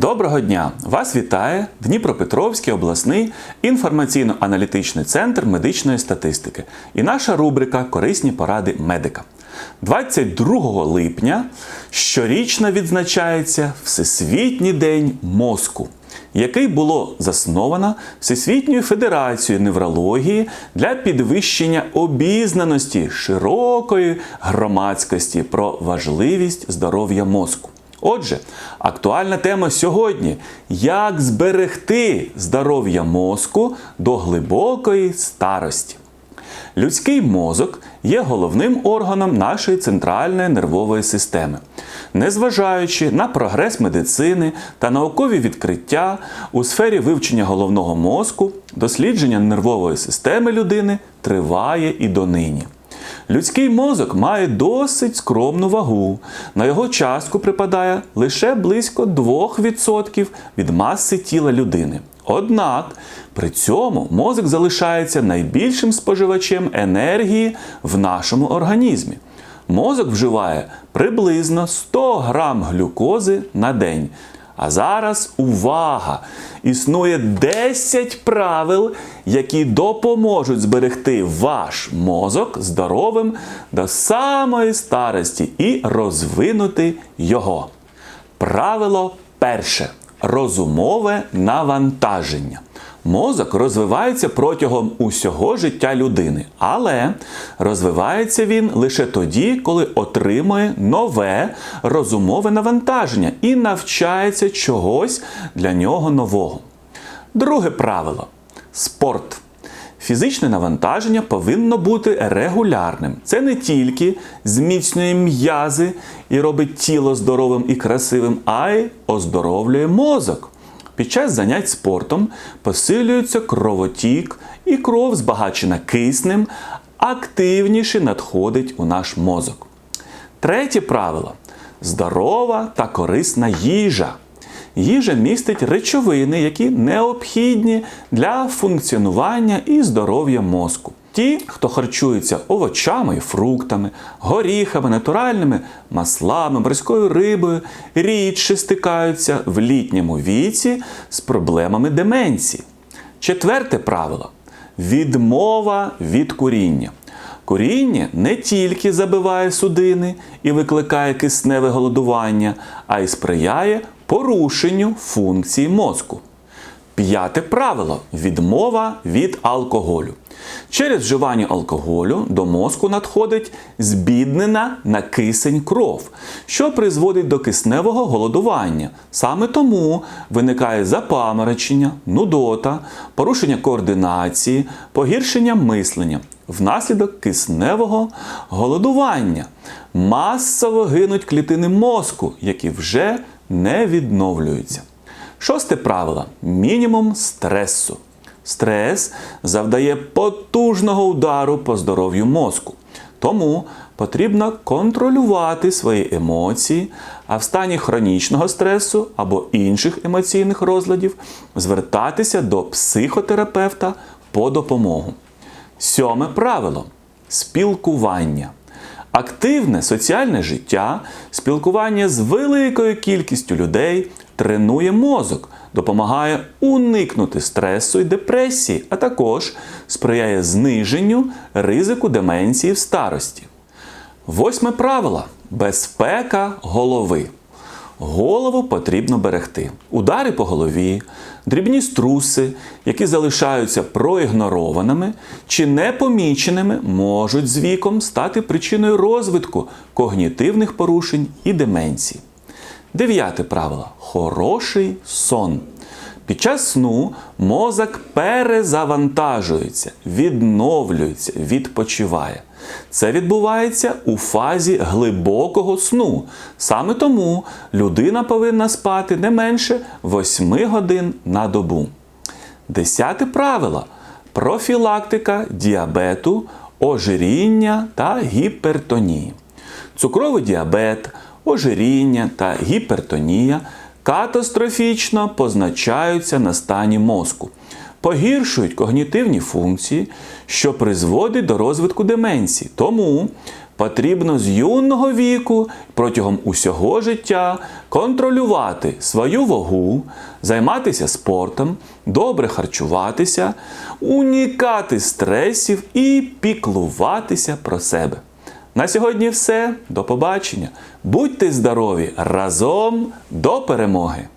Доброго дня! Вас вітає Дніпропетровський обласний інформаційно-аналітичний центр медичної статистики і наша рубрика Корисні поради медика. 22 липня щорічно відзначається Всесвітній день мозку, який було засновано Всесвітньою федерацією неврології для підвищення обізнаності широкої громадськості про важливість здоров'я мозку. Отже, актуальна тема сьогодні: як зберегти здоров'я мозку до глибокої старості. Людський мозок є головним органом нашої центральної нервової системи. Незважаючи на прогрес медицини та наукові відкриття у сфері вивчення головного мозку, дослідження нервової системи людини триває і донині. Людський мозок має досить скромну вагу. На його частку припадає лише близько 2% від маси тіла людини. Однак при цьому мозок залишається найбільшим споживачем енергії в нашому організмі. Мозок вживає приблизно 100 грам глюкози на день. А зараз увага! Існує 10 правил, які допоможуть зберегти ваш мозок здоровим до самої старості і розвинути його. Правило перше розумове навантаження. Мозок розвивається протягом усього життя людини, але розвивається він лише тоді, коли отримує нове розумове навантаження і навчається чогось для нього нового. Друге правило спорт. Фізичне навантаження повинно бути регулярним. Це не тільки зміцнює м'язи і робить тіло здоровим і красивим, а й оздоровлює мозок. Під час занять спортом посилюється кровотік, і кров, збагачена киснем, активніше надходить у наш мозок. Третє правило здорова та корисна їжа. Їжа містить речовини, які необхідні для функціонування і здоров'я мозку. Ті, хто харчується овочами і фруктами, горіхами, натуральними маслами, морською рибою, рідше стикаються в літньому віці з проблемами деменції. Четверте правило відмова від куріння. Куріння не тільки забиває судини і викликає кисневе голодування, а й сприяє порушенню функції мозку. П'яте правило відмова від алкоголю. Через вживання алкоголю до мозку надходить збіднена на кисень кров, що призводить до кисневого голодування. Саме тому виникає запаморочення, нудота, порушення координації, погіршення мислення. Внаслідок кисневого голодування масово гинуть клітини мозку, які вже не відновлюються. Шосте правило мінімум стресу. Стрес завдає потужного удару по здоров'ю мозку. Тому потрібно контролювати свої емоції, а в стані хронічного стресу або інших емоційних розладів звертатися до психотерапевта по допомогу. Сьоме правило спілкування. Активне соціальне життя, спілкування з великою кількістю людей тренує мозок, допомагає уникнути стресу і депресії, а також сприяє зниженню ризику деменції в старості. Восьме правило безпека голови. Голову потрібно берегти. Удари по голові, дрібні струси, які залишаються проігнорованими чи непоміченими, можуть з віком стати причиною розвитку когнітивних порушень і деменції. Дев'яте правило хороший сон. Під час сну мозок перезавантажується, відновлюється, відпочиває. Це відбувається у фазі глибокого сну. Саме тому людина повинна спати не менше 8 годин на добу. Десяте правило профілактика діабету, ожиріння та гіпертонії. Цукровий діабет, ожиріння та гіпертонія катастрофічно позначаються на стані мозку, погіршують когнітивні функції, що призводить до розвитку деменції. Тому потрібно з юного віку протягом усього життя контролювати свою вагу, займатися спортом, добре харчуватися, унікати стресів і піклуватися про себе. На сьогодні все. До побачення. Будьте здорові разом до перемоги!